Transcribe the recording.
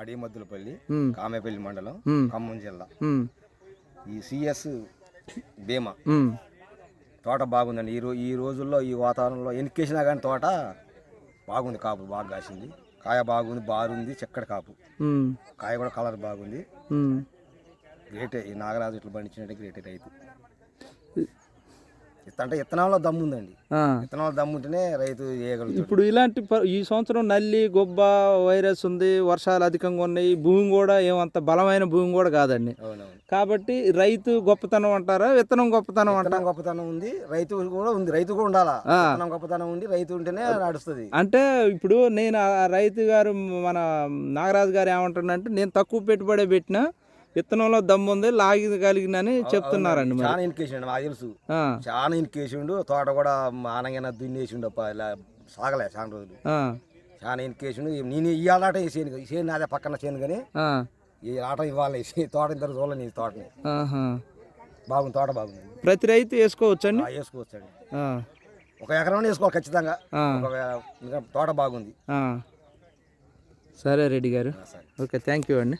అడిమద్దులపల్లి కామేపల్లి మండలం ఖమ్మం జిల్లా. ఈ సిఎస్ బీమా. తోట బాగుందండి. ఈ రో ఈ రోజుల్లో ఈ వాతావరణంలో ఎన్నికేసినా కానీ తోట బాగుంది. కాపు బాగా కాసింది. కాయ బాగుంది బారుంది చక్కటి కాపు. కాయ కూడా కలర్ బాగుంది. గ్రేటే ఈ నాగరాజు ఇట్లా పండించినట్టే గ్రేటే రైతు. అంటే విత్తనాల్లో దమ్ము ఉందండి ఆ. విత్తనాలు దమ్ము ఉంటేనే రైతు చేయగలుగుతాడు. ఇప్పుడు ఇలాంటి ఈ సంవత్సరం నల్లి గొబ్బ వైరస్ ఉంది వర్షాలు అధికంగా ఉన్నాయి భూమి కూడా ఏమంత బలమైన భూమి కూడా కాదండి. కాబట్టి రైతు గొప్పతనం అంటారా విత్తనం గొప్పతనం అంటారా? గొప్పతనం ఉంది రైతు కూడా ఉంది రైతు కూడా ఉండాలా. విత్తనం గొప్పతనం ఉంది రైతు ఉంటేనే నడుస్తుంది. అంటే ఇప్పుడు నేను ఆ రైతు గారు మన నాగరాజు గారు ఏమంటాడంటే నేను తక్కువ పెట్టుబడి పెట్టిన విత్తనంలో దమ్ము ఉంది లాగగలిగినని చెప్తున్నారండి చాలా ఇన్కేసిండు నాకు తెలుసు. చాలా ఇన్కేసిండు తోట కూడా ఆనంగా దున్నేసిండు ఇలా సాగలే చాలా రోజులు. చాలా ఇన్కేసిండు నేను ఇవాళ ఈ చేను చేను అదే పక్కన చేను కానీ ఈ ఆట ఇవ్వాలి తోట ఇంత చూడలే నీ తోటని. బాగుంది తోట బాగుంది. ప్రతి రైతు వేసుకోవచ్చండి? వేసుకోవచ్చండి. ఒక ఎకరం వేసుకోవాలి ఖచ్చితంగా. తోట బాగుంది. సరే రెడ్డి గారు. ఓకే థ్యాంక్ యూ అండి.